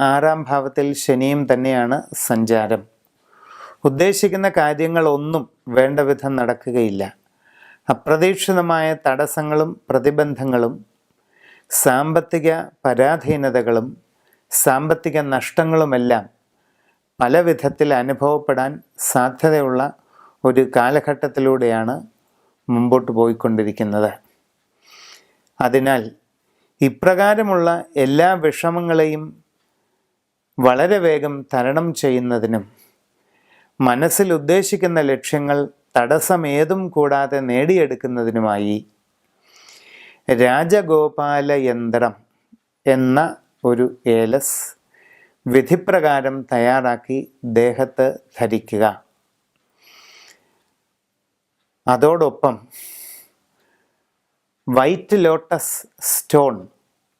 ആറാം ഭാവത്തിൽ ശനിയും തന്നെയാണ് സഞ്ചാരം. ഉദ്ദേശിക്കുന്ന കാര്യങ്ങളൊന്നും വേണ്ട വിധം നടക്കുകയില്ല. അപ്രതീക്ഷിതമായ തടസ്സങ്ങളും പ്രതിബന്ധങ്ങളും സാമ്പത്തിക പരാധീനതകളും സാമ്പത്തിക നഷ്ടങ്ങളുമെല്ലാം പല വിധത്തിൽ അനുഭവപ്പെടാൻ സാധ്യതയുള്ള ഒരു കാലഘട്ടത്തിലൂടെയാണ് മുമ്പോട്ട് പോയിക്കൊണ്ടിരിക്കുന്നത്. അതിനാൽ ഇപ്രകാരമുള്ള എല്ലാ വിഷമങ്ങളെയും വളരെ വേഗം തരണം ചെയ്യുന്നതിനും മനസ്സിൽ ഉദ്ദേശിക്കുന്ന ലക്ഷ്യങ്ങൾ തടസ്സമേതും കൂടാതെ നേടിയെടുക്കുന്നതിനുമായി രാജഗോപാല യന്ത്രം എന്ന ഒരു ഏലസ് വിധിപ്രകാരം തയ്യാറാക്കി ദേഹത്ത് ധരിക്കുക. അതോടൊപ്പം വൈറ്റ് ലോട്ടസ് സ്റ്റോൺ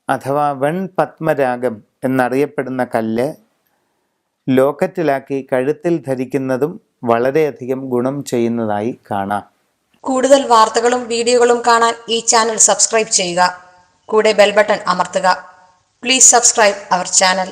അഥവാ വെൺ പത്മരാഗം എന്നറിയപ്പെടുന്ന കല്ല് ലോക്കറ്റിലാക്കി കഴുത്തിൽ ധരിക്കുന്നതും വളരെയധികം ഗുണം ചെയ്യുന്നതായി കാണാം. കൂടുതൽ വാർത്തകളും വീഡിയോകളും കാണാൻ ഈ ചാനൽ സബ്സ്ക്രൈബ് ചെയ്യുക. കൂടെ ബെൽബട്ടൺ അമർത്തുക. Please subscribe our channel